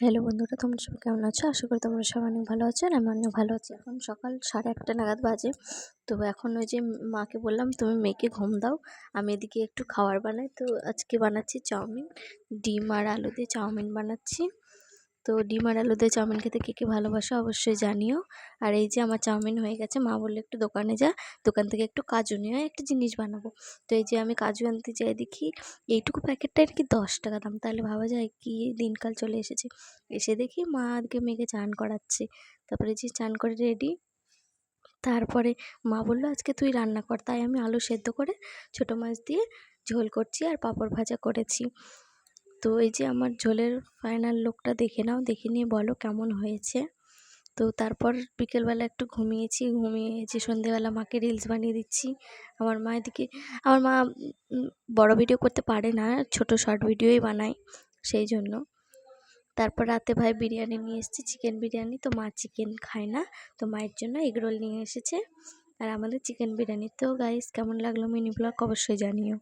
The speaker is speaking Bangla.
হ্যালো বন্ধুরা, তোমরা সবাই কেমন আছো? আশা করি তোমরা সবাই অনেক ভালো আছো আমি অনেক ভালো আছি। এখন সকাল সাড়ে আটটা নাগাদ বাজে। তো এখন ওই যে মাকে বললাম, তুমি মেয়েকে ঘুম দাও, আমি এদিকে একটু খাবার বানাই। তো আজকে বানাচ্ছি চাউমিন। ডিম আর আলু দিয়ে চাউমিন বানাচ্ছি। তো ডিম আর আলু দিয়ে চাউমিন খেতে কে কে ভালোবাসো অবশ্যই জানিও। আর এই যে আমার চাউমিন হয়ে গেছে, মা বলল একটু দোকানে যা, দোকান থেকে একটু কাজু নিয়ে একটা জিনিস বানাবো। তো এই যে আমি কাজু আনতে যাই দেখি, এইটুকু প্যাকেটটা আর কি দশ টাকা দাম। তাহলে ভাবা যায় কি দিনকাল চলে এসেছে। এসে দেখি মা আজকে মেয়েকে চান করাচ্ছে। তারপরে যে চান করে রেডি, তারপরে মা বলল, আজকে তুই রান্না কর। তাই আমি আলু সেদ্ধ করে ছোটো মাছ দিয়ে ঝোল করছি আর পাঁপড় ভাজা করেছি। তো এই যে আমার ঝোলের ফাইনাল লুকটা দেখে নাও, দেখে নিয়ে বলো কেমন হয়েছে। তো তারপর বিকেলবেলা একটু ঘুমিয়েছি, ঘুমিয়ে যে সন্ধেবেলা মাকে রিলস বানিয়ে দিচ্ছি। আমার মা এদিকে, আমার মা বড় ভিডিও করতে পারে না, ছোট শর্ট ভিডিওই বানায় সেই জন্য। তারপর রাতে ভাই বিরিয়ানি নিয়ে এসেছি চিকেন বিরিয়ানি। তো মা চিকেন খায় না, তো মায়ের জন্য এগরোল নিয়ে এসেছে। আর আমাদের চিকেন বিরিয়ানি। তো গাইস কেমন লাগল মিনি ব্লগ অবশ্যই জানিও।